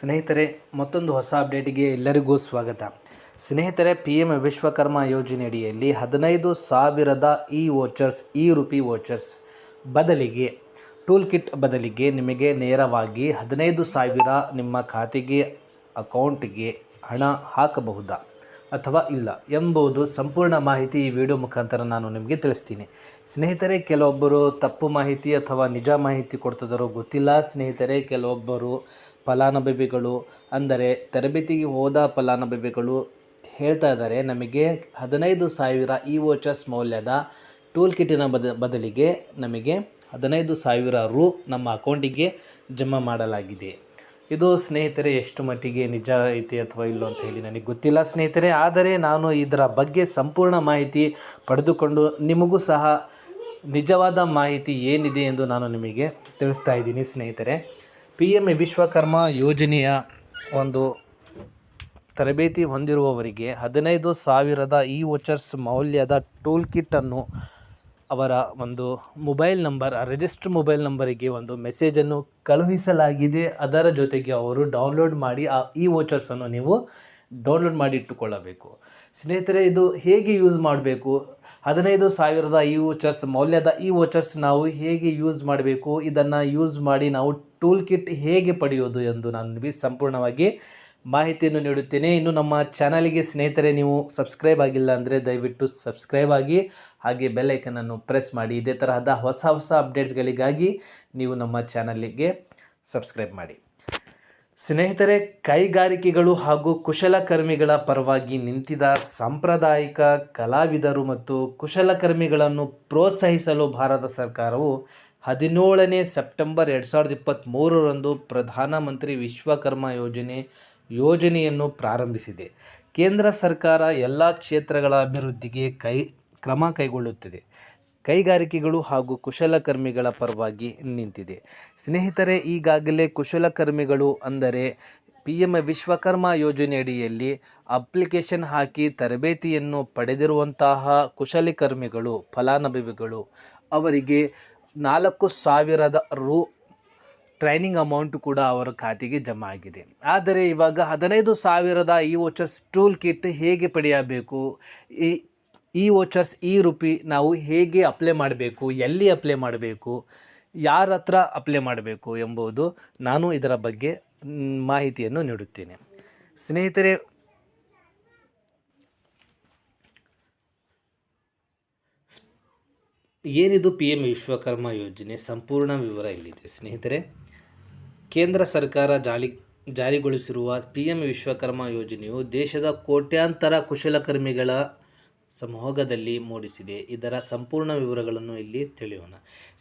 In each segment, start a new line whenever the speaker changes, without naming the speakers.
ಸ್ನೇಹಿತರೆ, ಮತ್ತೊಂದು ಹೊಸ ಅಪ್ಡೇಟಿಗೆ ಎಲ್ಲರಿಗೂ ಸ್ವಾಗತ. ಸ್ನೇಹಿತರೆ ಪಿ ಎಂ ವಿಶ್ವಕರ್ಮ ಯೋಜನೆಯಡಿಯಲ್ಲಿ ಹದಿನೈದು ಸಾವಿರದ e vouchers e RUPI vouchers ಬದಲಿಗೆ ಟೂಲ್ ಕಿಟ್ ಬದಲಿಗೆ ನಿಮಗೆ ನೇರವಾಗಿ ಹದಿನೈದು ಸಾವಿರ ನಿಮ್ಮ ಖಾತೆಗೆ, ಅಕೌಂಟ್ಗೆ ಹಣ ಹಾಕಬಹುದಾ ಅಥವಾ ಇಲ್ಲ ಎಂಬುದು ಸಂಪೂರ್ಣ ಮಾಹಿತಿ ಈ ವಿಡಿಯೋ ಮುಖಾಂತರ ನಾನು ನಿಮಗೆ ತಿಳಿಸ್ತೀನಿ. ಸ್ನೇಹಿತರೆ, ಕೆಲವೊಬ್ಬರು ತಪ್ಪು ಮಾಹಿತಿ ಅಥವಾ ನಿಜ ಮಾಹಿತಿ ಕೊಡ್ತಿದ್ದಾರೋ ಗೊತ್ತಿಲ್ಲ. ಸ್ನೇಹಿತರೆ, ಕೆಲವೊಬ್ಬರು ಫಲಾನುಭವಿಗಳು, ಅಂದರೆ ತರಬೇತಿಗೆ ಹೋದ ಫಲಾನುಭವಿಗಳು ಹೇಳ್ತಾ ಇದ್ದಾರೆ, ನಮಗೆ ಹದಿನೈದು ಸಾವಿರ ಇ ವೋಚರ್ಸ್ ಮೌಲ್ಯದ ಟೂಲ್ ಕಿಟ್ಟಿನ ಬದ, ಬದಲಿಗೆ ನಮಗೆ ಹದಿನೈದು ಸಾವಿರ ರು ನಮ್ಮ ಅಕೌಂಟಿಗೆ ಜಮಾ ಮಾಡಲಾಗಿದೆ. ಇದು ಸ್ನೇಹಿತರೆ, ಎಷ್ಟು ಮಟ್ಟಿಗೆ ನಿಜ ಐತಿ ಅಥವಾ ಇಲ್ಲೋ ಅಂತ ಹೇಳಿ ನನಗೆ ಗೊತ್ತಿಲ್ಲ ಸ್ನೇಹಿತರೆ, ಆದರೆ ನಾನು ಇದರ ಬಗ್ಗೆ ಸಂಪೂರ್ಣ ಮಾಹಿತಿ ಪಡೆದುಕೊಂಡು ನಿಮಗೂ ಸಹ ನಿಜವಾದ ಮಾಹಿತಿ ಏನಿದೆ ಎಂದು ನಾನು ನಿಮಗೆ ತಿಳಿಸ್ತಾ ಇದ್ದೀನಿ ಸ್ನೇಹಿತರೆ. ಪಿ ಎಂ ವಿಶ್ವಕರ್ಮ ಯೋಜನೆಯ ಒಂದು ತರಬೇತಿ ಹೊಂದಿರುವವರಿಗೆ ಹದಿನೈದು ಸಾವಿರದ ಇ ವೋಚರ್ಸ್ ಮೌಲ್ಯದ ಟೂಲ್ ಕಿಟ್ಟನ್ನು ಅವರ ಒಂದು ಮೊಬೈಲ್ ನಂಬರ್ ರಿಜಿಸ್ಟರ್ ಮೊಬೈಲ್ ನಂಬರಿಗೆ ಒಂದು ಮೆಸೇಜನ್ನು ಕಳುಹಿಸಲಾಗಿದೆ. ಅದರ ಜೊತೆಗೆ ಅವರು ಡೌನ್ಲೋಡ್ ಮಾಡಿ ಆ ಇ ವೋಚರ್ಸನ್ನು ನೀವು ಡೌನ್ಲೋಡ್ ಮಾಡಿ ಇಟ್ಟುಕೊಳ್ಳಬೇಕು. ಸ್ನೇಹಿತರೆ, ಇದು ಹೇಗೆ ಯೂಸ್ ಮಾಡಬೇಕು? ಹದಿನೈದು ಸಾವಿರದ ಇ ವೋಚರ್ಸ್ ಮೌಲ್ಯದ ಇ ವೋಚರ್ಸ್ ನಾವು ಹೇಗೆ ಯೂಸ್ ಮಾಡಬೇಕು? ಇದನ್ನು ಯೂಸ್ ಮಾಡಿ ನಾವು ಟೂಲ್ ಕಿಟ್ ಹೇಗೆ ಪಡೆಯೋದು ಎಂದು ನಾನು ನಿಮಗೆ ಸಂಪೂರ್ಣವಾಗಿ ಮಾಹಿತಿಯನ್ನು ನೀಡುತ್ತೇನೆ. ಇನ್ನು ನಮ್ಮ ಚಾನಲಿಗೆ ಸ್ನೇಹಿತರೆ, ನೀವು ಸಬ್ಸ್ಕ್ರೈಬ್ ಆಗಿಲ್ಲ ಅಂದರೆ ದಯವಿಟ್ಟು ಸಬ್ಸ್ಕ್ರೈಬ್ ಆಗಿ, ಹಾಗೆ ಬೆಲ್ಲೈಕನನ್ನು ಪ್ರೆಸ್ ಮಾಡಿ. ಇದೇ ತರಹದ ಹೊಸ ಹೊಸ ಅಪ್ಡೇಟ್ಸ್ಗಳಿಗಾಗಿ ನೀವು ನಮ್ಮ ಚಾನಲಿಗೆ ಸಬ್ಸ್ಕ್ರೈಬ್ ಮಾಡಿ. ಸ್ನೇಹಿತರೆ, ಕೈಗಾರಿಕೆಗಳು ಹಾಗೂ ಕುಶಲಕರ್ಮಿಗಳ ಪರವಾಗಿ ನಿಂತಿದ ಸಾಂಪ್ರದಾಯಿಕ ಕಲಾವಿದರು ಮತ್ತು ಕುಶಲಕರ್ಮಿಗಳನ್ನು ಪ್ರೋತ್ಸಾಹಿಸಲು ಭಾರತ ಸರ್ಕಾರವು ಹದಿನೇಳನೇ ಸೆಪ್ಟೆಂಬರ್ ಎರಡು ಸಾವಿರದ ಇಪ್ಪತ್ತ್ಮೂರರಂದು ಪ್ರಧಾನಮಂತ್ರಿ ವಿಶ್ವಕರ್ಮ ಯೋಜನೆ ಯೋಜನೆಯನ್ನು ಪ್ರಾರಂಭಿಸಿದೆ. ಕೇಂದ್ರ ಸರ್ಕಾರ ಎಲ್ಲ ಕ್ಷೇತ್ರಗಳ ಅಭಿವೃದ್ಧಿಗೆ ಕೈ, ಕ್ರಮ ಕೈಗೊಳ್ಳುತ್ತಿದೆ. ಕೈಗಾರಿಕೆಗಳು ಹಾಗೂ ಕುಶಲಕರ್ಮಿಗಳ ಪರವಾಗಿ ನಿಂತಿದೆ. ಸ್ನೇಹಿತರೆ, ಈಗಾಗಲೇ ಕುಶಲಕರ್ಮಿಗಳು ಅಂದರೆ ಪಿ ಎಂ ವಿಶ್ವಕರ್ಮ ಯೋಜನೆಯಡಿಯಲ್ಲಿ ಅಪ್ಲಿಕೇಶನ್ ಹಾಕಿ ತರಬೇತಿಯನ್ನು ಪಡೆದಿರುವಂತಹ ಕುಶಲಕರ್ಮಿಗಳು, ಫಲಾನುಭವಿಗಳು ಅವರಿಗೆ ನಾಲ್ಕು ಸಾವಿರದ ರು ಟ್ರೈನಿಂಗ್ ಅಮೌಂಟ್ ಕೂಡ ಅವರ ಖಾತೆಗೆ ಜಮಾ ಆಗಿದೆ. ಆದರೆ ಇವಾಗ ಹದಿನೈದು ಸಾವಿರದ ಈ ವೋಚರ್ಸ್ ಟೂಲ್ ಕಿಟ್ ಹೇಗೆ ಪಡೆಯಬೇಕು? ಈ ಈ ವೋಚರ್ಸ್ ಈ ರುಪಿ ನಾವು ಹೇಗೆ ಅಪ್ಲೈ ಮಾಡಬೇಕು? ಎಲ್ಲಿ ಅಪ್ಲೈ ಮಾಡಬೇಕು? ಯಾರ ಹತ್ರ ಅಪ್ಲೈ ಮಾಡಬೇಕು ಎಂಬುದು ನಾನು ಇದರ ಬಗ್ಗೆ ಮಾಹಿತಿಯನ್ನು ನೀಡುತ್ತೇನೆ. ಸ್ನೇಹಿತರೆ ಏನಿದು ಪಿ ಎಂ ವಿಶ್ವಕರ್ಮ ಯೋಜನೆ? ಸಂಪೂರ್ಣ ವಿವರ ಇಲ್ಲಿದೆ. ಸ್ನೇಹಿತರೆ, ಕೇಂದ್ರ ಸರ್ಕಾರ ಜಾಲಿ, ಜಾರಿಗೊಳಿಸಿರುವ ಪಿ ಎಂ ವಿಶ್ವಕರ್ಮ ಯೋಜನೆಯು ದೇಶದ ಕೋಟ್ಯಾಂತರ ಕುಶಲಕರ್ಮಿಗಳ ಸಮೂಹದಲ್ಲಿ ಮೂಡಿಸಿದೆ. ಇದರ ಸಂಪೂರ್ಣ ವಿವರಗಳನ್ನು ಇಲ್ಲಿ ತಿಳಿಯೋಣ.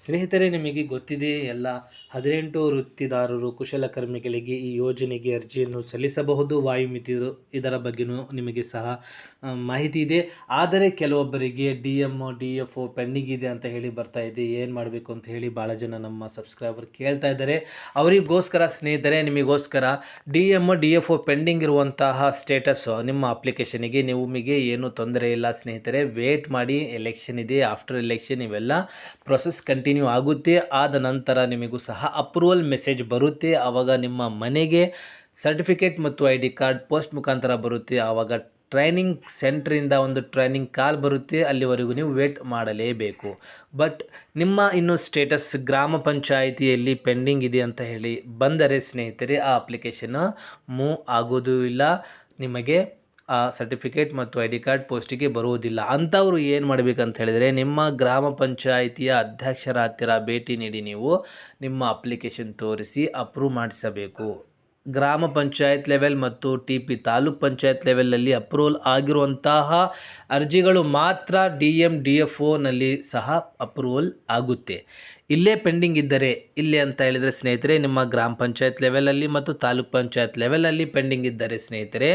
ಸ್ನೇಹಿತರೆ, ನಿಮಗೆ ಗೊತ್ತಿದೆ ಎಲ್ಲ, ಹದಿನೆಂಟು ವೃತ್ತಿದಾರರು ಕುಶಲಕರ್ಮಿಗಳಿಗೆ ಈ ಯೋಜನೆಗೆ ಅರ್ಜಿಯನ್ನು ಸಲ್ಲಿಸಬಹುದು. ವಾಯುಮಿತಿ ಇದರ ಬಗ್ಗೆಯೂ ನಿಮಗೆ ಸಹ ಮಾಹಿತಿ ಇದೆ. ಆದರೆ ಕೆಲವೊಬ್ಬರಿಗೆ D M D F O pending ಇದೆ ಅಂತ ಹೇಳಿ ಬರ್ತಾ ಇದೆ. ಏನು ಮಾಡಬೇಕು ಅಂತ ಹೇಳಿ ಭಾಳ ಜನ ನಮ್ಮ ಸಬ್ಸ್ಕ್ರೈಬರ್ ಕೇಳ್ತಾ ಇದ್ದಾರೆ. ಅವರಿಗೋಸ್ಕರ ಸ್ನೇಹಿತರೆ, ನಿಮಗೋಸ್ಕರ D M D F O pending ಇರುವಂತಹ ಸ್ಟೇಟಸ್ಸು ನಿಮ್ಮ ಅಪ್ಲಿಕೇಶನಿಗೆ. ನಿಮಗೆ ಏನು ತೊಂದರೆ ಇಲ್ಲ. ಸ್ನೇಹಿತರೆ ವೇಟ್ ಮಾಡಿ ಎಲೆಕ್ಷನ್ ಇದೆ ಆಫ್ಟರ್ ಎಲೆಕ್ಷನ್ ಇವೆಲ್ಲ ಪ್ರೊಸೆಸ್ ಕಂಟಿನ್ಯೂ ಆಗುತ್ತೆ. ಆದ ನಂತರ ನಿಮಗೂ ಸಹ ಅಪ್ರೂವಲ್ ಮೆಸೇಜ್ ಬರುತ್ತೆ. ಆವಾಗ ನಿಮ್ಮ ಮನೆಗೆ ಸರ್ಟಿಫಿಕೇಟ್ ಮತ್ತು ಐ ಡಿ ಕಾರ್ಡ್ ಪೋಸ್ಟ್ ಮುಖಾಂತರ ಬರುತ್ತೆ. ಆವಾಗ ಟ್ರೈನಿಂಗ್ ಸೆಂಟ್ರಿಂದ ಒಂದು ಟ್ರೈನಿಂಗ್ ಕಾಲ್ ಬರುತ್ತೆ. ಅಲ್ಲಿವರೆಗೂ ನೀವು ವೇಟ್ ಮಾಡಲೇಬೇಕು. ಬಟ್ ನಿಮ್ಮ ಇನ್ನು ಸ್ಟೇಟಸ್ ಗ್ರಾಮ ಪಂಚಾಯಿತಿಯಲ್ಲಿ ಪೆಂಡಿಂಗ್ ಇದೆ ಅಂತ ಹೇಳಿ ಬಂದರೆ ಸ್ನೇಹಿತರೆ, ಆ ಅಪ್ಲಿಕೇಶನ್ ಮೂವ್ ಆಗೋದೂ ಇಲ್ಲ. ನಿಮಗೆ ಆ ಸರ್ಟಿಫಿಕೇಟ್ ಮತ್ತು ಐ ಡಿ ಕಾರ್ಡ್ ಪೋಸ್ಟಿಗೆ ಬರುವುದಿಲ್ಲ. ಅಂಥವ್ರು ಏನು ಮಾಡಬೇಕಂತ ಹೇಳಿದರೆ ನಿಮ್ಮ ಗ್ರಾಮ ಪಂಚಾಯಿತಿಯ ಅಧ್ಯಕ್ಷರ ಹತ್ತಿರ ಭೇಟಿ ನೀಡಿ ನೀವು ನಿಮ್ಮ ಅಪ್ಲಿಕೇಶನ್ ತೋರಿಸಿ ಅಪ್ರೂವ್ ಮಾಡಿಸಬೇಕು. ಗ್ರಾಮ ಪಂಚಾಯತ್ ಲೆವೆಲ್ ಮತ್ತು ಟಿ ಪಿ ತಾಲೂಕ್ ಪಂಚಾಯತ್ ಲೆವೆಲಲ್ಲಿ ಅಪ್ರೂವಲ್ ಆಗಿರುವಂತಹ ಅರ್ಜಿಗಳು ಮಾತ್ರ ಡಿ ಎಂ ಡಿ ಎಫ್ ಒನಲ್ಲಿ ಸಹ ಅಪ್ರೂವಲ್ ಆಗುತ್ತೆ. ಇಲ್ಲೇ ಪೆಂಡಿಂಗ್ ಇದ್ದರೆ ಇಲ್ಲಿ ಅಂತ ಹೇಳಿದರೆ ಸ್ನೇಹಿತರೆ, ನಿಮ್ಮ ಗ್ರಾಮ ಪಂಚಾಯತ್ ಲೆವೆಲಲ್ಲಿ ಮತ್ತು ತಾಲೂಕ್ ಪಂಚಾಯತ್ ಲೆವೆಲಲ್ಲಿ ಪೆಂಡಿಂಗ್ ಇದ್ದರೆ ಸ್ನೇಹಿತರೆ,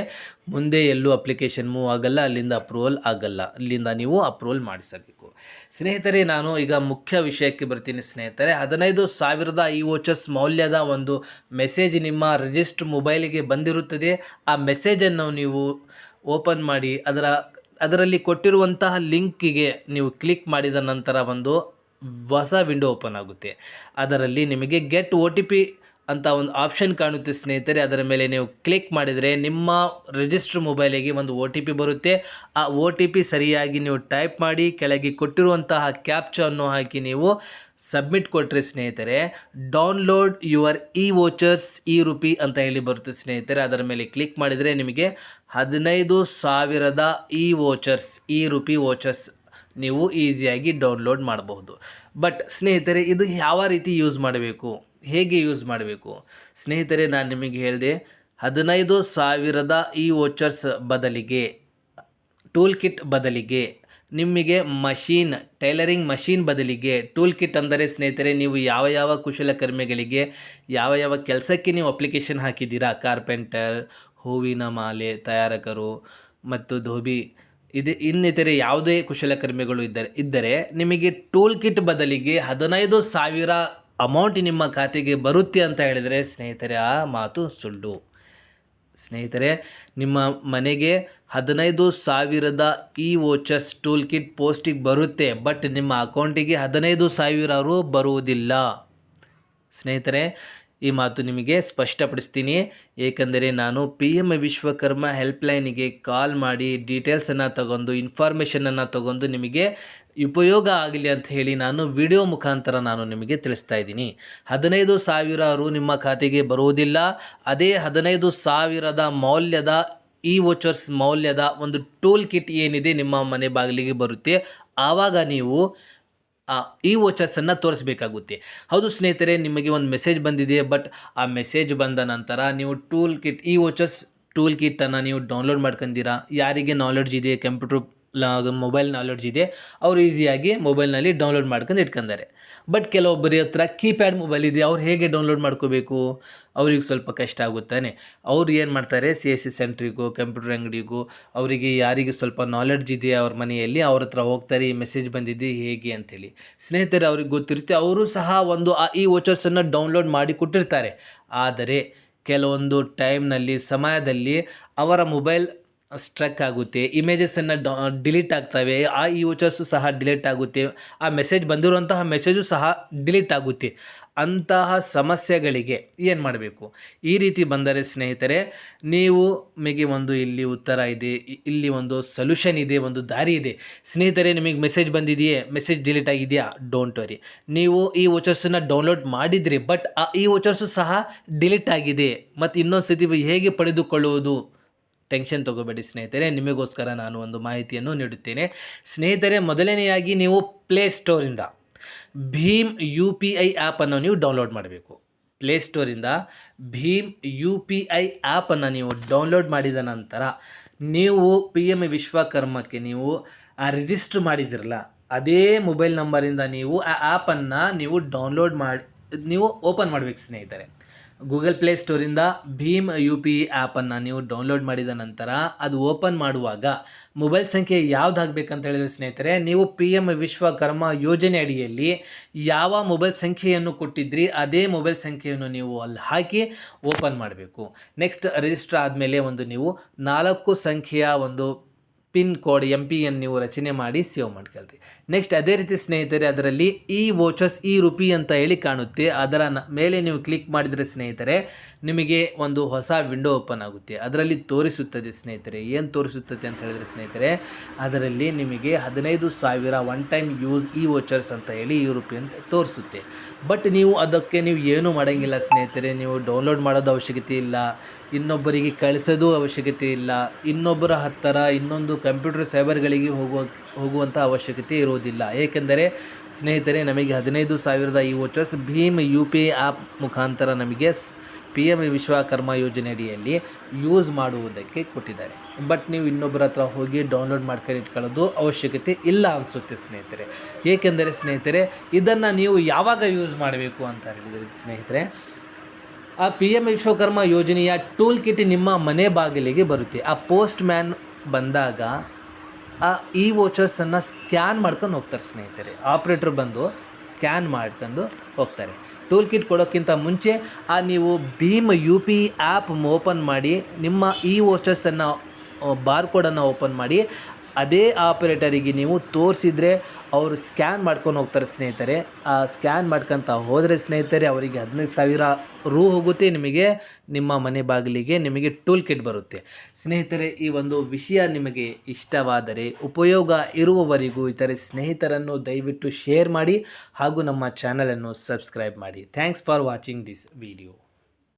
ಮುಂದೆ ಎಲ್ಲೂ ಅಪ್ಲಿಕೇಶನ್ ಮೂವ್ ಆಗಲ್ಲ, ಅಲ್ಲಿಂದ ಅಪ್ರೂವಲ್ ಆಗಲ್ಲ. ಅಲ್ಲಿಂದ ನೀವು ಅಪ್ರೂವಲ್ ಮಾಡಿಸಬೇಕು. ಸ್ನೇಹಿತರೆ, ನಾನು ಈಗ ಮುಖ್ಯ ವಿಷಯಕ್ಕೆ ಬರ್ತೀನಿ ಸ್ನೇಹಿತರೆ. ಹದಿನೈದು ಸಾವಿರದ ಈ ವೋಚಸ್ ಮೌಲ್ಯದ ಒಂದು ಮೆಸೇಜ್ ನಿಮ್ಮ ರಿಜಿಸ್ಟರ್ ಮೊಬೈಲಿಗೆ ಬಂದಿರುತ್ತದೆ. ಆ ಮೆಸೇಜನ್ನು ನೀವು ಓಪನ್ ಮಾಡಿ, ಅದರ, ಅದರಲ್ಲಿ ಕೊಟ್ಟಿರುವಂತಹ ಲಿಂಕಿಗೆ ನೀವು ಕ್ಲಿಕ್ ಮಾಡಿದ ನಂತರ ಒಂದು ಹೊಸ ವಿಂಡೋ ಓಪನ್ ಆಗುತ್ತೆ. ಅದರಲ್ಲಿ ನಿಮಗೆ ಗೆಟ್ ಒ ಅಂತ ಒಂದು ಆಪ್ಷನ್ ಕಾಣುತ್ತೆ ಸ್ನೇಹಿತರೆ. ಅದರ ಮೇಲೆ ನೀವು ಕ್ಲಿಕ್ ಮಾಡಿದರೆ ನಿಮ್ಮ ರಿಜಿಸ್ಟರ್ ಮೊಬೈಲಿಗೆ ಒಂದು ಒ ಬರುತ್ತೆ. ಆ ಒ ಸರಿಯಾಗಿ ನೀವು ಟೈಪ್ ಮಾಡಿ, ಕೆಳಗೆ ಕೊಟ್ಟಿರುವಂತಹ ಕ್ಯಾಪ್ಚನ್ನು ಹಾಕಿ ನೀವು ಸಬ್ಮಿಟ್ ಕೊಟ್ಟರೆ ಸ್ನೇಹಿತರೆ, download your e vouchers e RUPI ಅಂತ ಹೇಳಿ ಬರುತ್ತೆ ಸ್ನೇಹಿತರೆ. ಅದರ ಮೇಲೆ ಕ್ಲಿಕ್ ಮಾಡಿದರೆ ನಿಮಗೆ ಹದಿನೈದು ಸಾವಿರದ e vouchers e RUPI vouchers ನೀವು ಈಸಿಯಾಗಿ ಡೌನ್ಲೋಡ್ ಮಾಡಬಹುದು. ಬಟ್ ಸ್ನೇಹಿತರೆ, ಇದು ಯಾವ ರೀತಿ ಯೂಸ್ ಮಾಡಬೇಕು? ಹೇಗೆ ಯೂಸ್ ಮಾಡಬೇಕು? ಸ್ನೇಹಿತರೆ, ನಾನು ನಿಮಗೆ ಹೇಳಿದೆ, ಹದಿನೈದು ಸಾವಿರದ ಈ ವೋಚರ್ಸ್ ಬದಲಿಗೆ ಟೂಲ್ ಕಿಟ್ ಬದಲಿಗೆ ನಿಮಗೆ ಮಷೀನ್ ಟೈಲರಿಂಗ್ ಮಷೀನ್ ಬದಲಿಗೆ ಟೂಲ್ ಕಿಟ್ ಅಂದರೆ ಸ್ನೇಹಿತರೆ, ನೀವು ಯಾವ ಯಾವ ಕುಶಲಕರ್ಮಿಗಳಿಗೆ, ಯಾವ ಯಾವ ಕೆಲಸಕ್ಕೆ ನೀವು ಅಪ್ಲಿಕೇಶನ್ ಹಾಕಿದ್ದೀರಾ? ಕಾರ್ಪೆಂಟರ್ ಹೂವಿನ ಮಾಲೆ, ತಯಾರಕರು ಮತ್ತು ಧೋಬಿ. ಇದು, ಇನ್ನಿತರೆ ಯಾವುದೇ ಕುಶಲಕರ್ಮಿಗಳು ಇದ್ದರೆ ಇದ್ದರೆ ನಿಮಗೆ ಟೂಲ್ ಕಿಟ್ ಬದಲಿಗೆ ಹದಿನೈದು ಸಾವಿರ ಅಮೌಂಟ್ ನಿಮ್ಮ ಖಾತೆಗೆ ಬರುತ್ತೆ ಅಂತ ಹೇಳಿದರೆ ಸ್ನೇಹಿತರೆ, ಆ ಮಾತು ಸುಳ್ಳು. ಸ್ನೇಹಿತರೆ, ನಿಮ್ಮ ಮನೆಗೆ ಹದಿನೈದು ಸಾವಿರದ ಇ ವೋಚಸ್ ಟೂಲ್ ಕಿಟ್ ಪೋಸ್ಟಿಗೆ ಬರುತ್ತೆ ಬಟ್ ನಿಮ್ಮ ಅಕೌಂಟಿಗೆ ಹದಿನೈದು ಸಾವಿರ ಬರುವುದಿಲ್ಲ. ಸ್ನೇಹಿತರೆ ಈ ಮಾತು ನಿಮಗೆ ಸ್ಪಷ್ಟಪಡಿಸ್ತೀನಿ. ಏಕೆಂದರೆ ನಾನು ಪಿ ಎಂ ವಿಶ್ವಕರ್ಮ ಹೆಲ್ಪ್ಲೈನಿಗೆ ಕಾಲ್ ಮಾಡಿ ಡೀಟೇಲ್ಸನ್ನು ತಗೊಂಡು, ಇನ್ಫಾರ್ಮೇಷನನ್ನು ತಗೊಂಡು ನಿಮಗೆ ಉಪಯೋಗ ಆಗಲಿ ಅಂತ ಹೇಳಿ ನಾನು ವಿಡಿಯೋ ಮುಖಾಂತರ ನಾನು ನಿಮಗೆ ತಿಳಿಸ್ತಾ ಇದ್ದೀನಿ. ಹದಿನೈದು ಸಾವಿರ ರು ನಿಮ್ಮ ಖಾತೆಗೆ ಬರುವುದಿಲ್ಲ. ಅದೇ ಹದಿನೈದು ಸಾವಿರದ ಮೌಲ್ಯದ ಇ ವೋಚರ್ಸ್ ಮೌಲ್ಯದ ಒಂದು ಟೂಲ್ ಕಿಟ್ ಏನಿದೆ ನಿಮ್ಮ ಮನೆ ಬಾಗಿಲಿಗೆ ಬರುತ್ತೆ. ಆವಾಗ ನೀವು ಈ ವೋಚರ್ಸನ್ನು ತೋರಿಸಬೇಕಾಗುತ್ತೆ. ಹೌದು ಸ್ನೇಹಿತರೆ, ನಿಮಗೆ ಒಂದು ಮೆಸೇಜ್ ಬಂದಿದೆ ಬಟ್ ಆ ಮೆಸೇಜ್ ಬಂದ ನಂತರ ನೀವು tool kit e vouchers tool ಕಿಟ್ಟನ್ನು ನೀವು ಡೌನ್ಲೋಡ್ ಮಾಡ್ಕೊಂಡಿರಾ? ಯಾರಿಗೆ ನಾಲೆಡ್ಜ್ ಇದೆ ಕಂಪ್ಯೂಟರ್ ಮೊಬೈಲ್ ನಾಲೆಡ್ಜ್ ಇದೆ. ಅವರು ಈಸಿಯಾಗಿ ಮೊಬೈಲ್ನಲ್ಲಿ ಡೌನ್ಲೋಡ್ ಮಾಡ್ಕೊಂಡು ಇಟ್ಕೊಂಡಾರೆ. ಬಟ್ ಕೆಲವೊಬ್ಬರಿ ಹತ್ರ ಕೀಪ್ಯಾಡ್ ಮೊಬೈಲ್ ಇದೆ, ಅವ್ರು ಹೇಗೆ ಡೌನ್ಲೋಡ್ ಮಾಡ್ಕೋಬೇಕು? ಅವ್ರಿಗೆ ಸ್ವಲ್ಪ ಕಷ್ಟ ಆಗುತ್ತಾನೆ. ಅವ್ರು ಏನು ಮಾಡ್ತಾರೆ? ಸಿ ಎಸ್ ಸಿ ಸೆಂಟ್ರಿಗೂ ಕಂಪ್ಯೂಟರ್ ಅಂಗಡಿಗೂ, ಅವರಿಗೆ ಯಾರಿಗೆ ಸ್ವಲ್ಪ ನಾಲೆಡ್ಜ್ ಇದೆ ಅವ್ರ ಮನೆಯಲ್ಲಿ, ಅವ್ರ ಹತ್ರ ಹೋಗ್ತಾರೆ, ಈ ಮೆಸೇಜ್ ಬಂದಿದೆ, ಹೇಗೆ ಅಂಥೇಳಿ. ಸ್ನೇಹಿತರೆ, ಅವ್ರಿಗೆ ಗೊತ್ತಿರುತ್ತೆ, ಅವರು ಸಹ ಒಂದು ಈ ವೋಚರ್ಸನ್ನು ಡೌನ್ಲೋಡ್ ಮಾಡಿ ಕೊಟ್ಟಿರ್ತಾರೆ. ಆದರೆ, ಕೆಲವೊಂದು ಟೈಮ್ನಲ್ಲಿ ಸಮಯದಲ್ಲಿ ಅವರ ಮೊಬೈಲ್ ಸ್ಟ್ರಕ್ ಆಗುತ್ತೆ. ಇಮೇಜಸನ್ನು ಡಿಲೀಟ್ ಆಗ್ತವೆ. ಆ ಈ ವೋಚರ್ಸು ಸಹ ಡಿಲೀಟ್ ಆಗುತ್ತೆ. ಆ ಮೆಸೇಜ್ ಬಂದಿರುವಂತಹ ಮೆಸೇಜು ಸಹ ಡಿಲೀಟ್ ಆಗುತ್ತೆ. ಅಂತಹ ಸಮಸ್ಯೆಗಳಿಗೆ ಏನು ಮಾಡಬೇಕು? ಈ ರೀತಿ ಬಂದರೆ ಸ್ನೇಹಿತರೆ, ನೀವು ನಿಮಗೆ ಒಂದು ಇಲ್ಲಿ ಉತ್ತರ ಇದೆ ಇಲ್ಲಿ ಒಂದು ಸೊಲ್ಯೂಷನ್ ಇದೆ, ಒಂದು ದಾರಿ ಇದೆ. ಸ್ನೇಹಿತರೆ, ನಿಮಗೆ ಮೆಸೇಜ್ ಬಂದಿದೆಯೇ? ಮೆಸೇಜ್ ಡಿಲೀಟ್ ಆಗಿದೆಯಾ? ಡೋಂಟ್ ವರಿ ನೀವು ಈ ವೋಚರ್ಸನ್ನು ಡೌನ್ಲೋಡ್ ಮಾಡಿದ್ರಿ ಬಟ್ ಆ, ಈ ವೋಚರ್ಸು ಸಹ ಡಿಲೀಟ್ ಆಗಿದೆ. ಮತ್ತು ಇನ್ನೊಂದು ಸತಿ ಹೇಗೆ ಪಡೆದುಕೊಳ್ಳುವುದು? ಟೆನ್ಷನ್ ತಗೋಬೇಡಿ ಸ್ನೇಹಿತರೆ, ನಿಮಗೋಸ್ಕರ ನಾನು ಒಂದು ಮಾಹಿತಿಯನ್ನು ನೀಡುತ್ತೇನೆ. ಸ್ನೇಹಿತರೆ, ಮೊದಲನೆಯಾಗಿ ನೀವು ಪ್ಲೇಸ್ಟೋರಿಂದ ಭೀಮ್ ಯು ಪಿ ಐ ಆ್ಯಪನ್ನು ನೀವು ಡೌನ್ಲೋಡ್ ಮಾಡಬೇಕು. ಪ್ಲೇಸ್ಟೋರಿಂದ ಭೀಮ್ ಯು ಪಿ ಐ ಆ್ಯಪನ್ನು ನೀವು ಡೌನ್ಲೋಡ್ ಮಾಡಿದ ನಂತರ ನೀವು ಪಿ ಎಂ ವಿಶ್ವಕರ್ಮಕ್ಕೆ ನೀವು ರಿಜಿಸ್ಟ್ರ್ ಮಾಡಿದಿರಲ್ಲ ಅದೇ ಮೊಬೈಲ್ ನಂಬರಿಂದ ನೀವು ಆ ಆ್ಯಪನ್ನು ನೀವು ಡೌನ್ಲೋಡ್ ಮಾಡಿ, ನೀವು ಓಪನ್ ಮಾಡಬೇಕು ಸ್ನೇಹಿತರೆ. ಗೂಗಲ್ ಪ್ಲೇ ಸ್ಟೋರಿಂದ ಭೀಮ್ ಯು ಪಿ ಆ್ಯಪನ್ನು ನೀವು ಡೌನ್ಲೋಡ್ ಮಾಡಿದ ನಂತರ ಅದು ಓಪನ್ ಮಾಡುವಾಗ ಮೊಬೈಲ್ ಸಂಖ್ಯೆ ಯಾವ್ದು ಆಗಬೇಕಂತ ಹೇಳಿದ್ರೆ ಸ್ನೇಹಿತರೆ, ನೀವು ಪಿ ಎಂ ವಿಶ್ವಕರ್ಮ ಯೋಜನೆ ಅಡಿಯಲ್ಲಿ ಯಾವ ಮೊಬೈಲ್ ಸಂಖ್ಯೆಯನ್ನು ಕೊಟ್ಟಿದ್ರಿ, ಅದೇ ಮೊಬೈಲ್ ಸಂಖ್ಯೆಯನ್ನು ನೀವು ಅಲ್ಲಿ ಹಾಕಿ ಓಪನ್ ಮಾಡಬೇಕು. ನೆಕ್ಸ್ಟ್ ರಿಜಿಸ್ಟರ್ ಆದಮೇಲೆ ಒಂದು ನೀವು ನಾಲ್ಕು ಸಂಖ್ಯೆಯ ಒಂದು pin code M P N ನೀವು ರಚನೆ ಮಾಡಿ ಸೇವ್ ಮಾಡ್ಕೊಳ್ರಿ. ನೆಕ್ಸ್ಟ್ ಅದೇ ರೀತಿ ಸ್ನೇಹಿತರೆ, ಅದರಲ್ಲಿ ಈ ವೋಚರ್ಸ್ ಈ ರುಪಿ ಅಂತ ಹೇಳಿ ಕಾಣುತ್ತೆ. ಅದರ ಮೇಲೆ ನೀವು ಕ್ಲಿಕ್ ಮಾಡಿದರೆ ಸ್ನೇಹಿತರೆ, ನಿಮಗೆ ಒಂದು ಹೊಸ ವಿಂಡೋ ಓಪನ್ ಆಗುತ್ತೆ. ಅದರಲ್ಲಿ ತೋರಿಸುತ್ತದೆ ಸ್ನೇಹಿತರೆ, ಏನು ತೋರಿಸುತ್ತದೆ ಅಂತ ಹೇಳಿದರೆ ಸ್ನೇಹಿತರೆ, ಅದರಲ್ಲಿ ನಿಮಗೆ ಹದಿನೈದು ಸಾವಿರ one time use e vouchers ಅಂತ ಹೇಳಿ ಈ ರುಪಿ ಅಂತ ತೋರಿಸುತ್ತೆ. ಬಟ್ ನೀವು ಅದಕ್ಕೆ ನೀವು ಏನೂ ಮಾಡೋಂಗಿಲ್ಲ ಸ್ನೇಹಿತರೆ, ನೀವು ಡೌನ್ಲೋಡ್ ಮಾಡೋದು ಅವಶ್ಯಕತೆ ಇಲ್ಲ. ಇನ್ನೊಬ್ಬರಿಗೆ ಕಳಿಸೋದು ಅವಶ್ಯಕತೆ ಇಲ್ಲ. ಇನ್ನೊಬ್ಬರ ಹತ್ತಿರ, ಇನ್ನೊಂದು ಕಂಪ್ಯೂಟರ್ ಸೈಬರ್ಗಳಿಗೆ ಹೋಗುವ ಹೋಗುವಂಥ ಅವಶ್ಯಕತೆ ಇರುವುದಿಲ್ಲ. ಏಕೆಂದರೆ, ಸ್ನೇಹಿತರೆ, ನಮಗೆ ಹದಿನೈದು ಸಾವಿರದ ಈ ವೋಚರ್ಸ್ ಭೀಮ್ ಯು ಪಿ ಐ ಆ್ಯಪ್ ಮುಖಾಂತರ ನಮಗೆ ಪಿ ಎಂ ವಿಶ್ವಕರ್ಮ ಯೋಜನೆಯಡಿಯಲ್ಲಿ ಯೂಸ್ ಮಾಡುವುದಕ್ಕೆ ಕೊಟ್ಟಿದ್ದಾರೆ. ಬಟ್ ನೀವು ಇನ್ನೊಬ್ಬರ ಹತ್ರ ಹೋಗಿ ಡೌನ್ಲೋಡ್ ಮಾಡ್ಕೊಂಡು ಇಟ್ಕೊಳ್ಳೋದು ಅವಶ್ಯಕತೆ ಇಲ್ಲ ಅನಿಸುತ್ತೆ ಸ್ನೇಹಿತರೆ. ಏಕೆಂದರೆ, ಸ್ನೇಹಿತರೆ, ಇದನ್ನು ನೀವು ಯಾವಾಗ ಯೂಸ್ ಮಾಡಬೇಕು ಅಂತ ಹೇಳಿದರೆ ಸ್ನೇಹಿತರೆ? ಆ ಪಿ ಎಂ ವಿಶ್ವಕರ್ಮ ಯೋಜನೆಯ ಟೂಲ್ ಕಿಟ್ ನಿಮ್ಮ ಮನೆ ಬಾಗಿಲಿಗೆ ಬರುತ್ತೆ. ಆ ಪೋಸ್ಟ್ ಮ್ಯಾನ್ ಬಂದಾಗ ಆ ಇ ವೋಚರ್ಸನ್ನು ಸ್ಕ್ಯಾನ್ ಮಾಡ್ಕೊಂಡು ಹೋಗ್ತಾರೆ ಸ್ನೇಹಿತರೆ. ಆಪ್ರೇಟ್ರ್ ಬಂದು ಸ್ಕ್ಯಾನ್ ಮಾಡ್ಕೊಂಡು ಹೋಗ್ತಾರೆ. ಟೂಲ್ ಕಿಟ್ ಕೊಡೋಕ್ಕಿಂತ ಮುಂಚೆ ಆ ನೀವು ಭೀಮ್ ಯು ಪಿ ಆ್ಯಪ್ ಓಪನ್ ಮಾಡಿ ನಿಮ್ಮ ಇ ವೋಚರ್ಸನ್ನು ಬಾರ್ ಕೋಡನ್ನು ಓಪನ್ ಮಾಡಿ ಅದೇ ಆಪರೇಟರಿಗೆ ನೀವು ತೋರಿಸಿದರೆ ಅವರು ಸ್ಕ್ಯಾನ್ ಮಾಡ್ಕೊಂಡು ಹೋಗ್ತಾರೆ ಸ್ನೇಹಿತರೆ. ಆ ಸ್ಕ್ಯಾನ್ ಮಾಡ್ಕೊತ ಹೋದರೆ ಸ್ನೇಹಿತರೆ, ಅವರಿಗೆ ಹದಿನೈದು ಸಾವಿರ ರೂ ಹೋಗುತ್ತೆ, ನಿಮಗೆ ನಿಮ್ಮ ಮನೆ ಬಾಗಿಲಿಗೆ ನಿಮಗೆ ಟೂಲ್ ಕಿಟ್ ಬರುತ್ತೆ. ಸ್ನೇಹಿತರೆ, ಈ ಒಂದು ವಿಷಯ ನಿಮಗೆ ಇಷ್ಟವಾದರೆ, ಉಪಯೋಗ ಇರುವವರೆಗೂ ಇತರೆ ಸ್ನೇಹಿತರನ್ನು ದಯವಿಟ್ಟು ಶೇರ್ ಮಾಡಿ ಹಾಗೂ ನಮ್ಮ ಚಾನಲನ್ನು ಸಬ್ಸ್ಕ್ರೈಬ್ ಮಾಡಿ. Thanks for watching this video.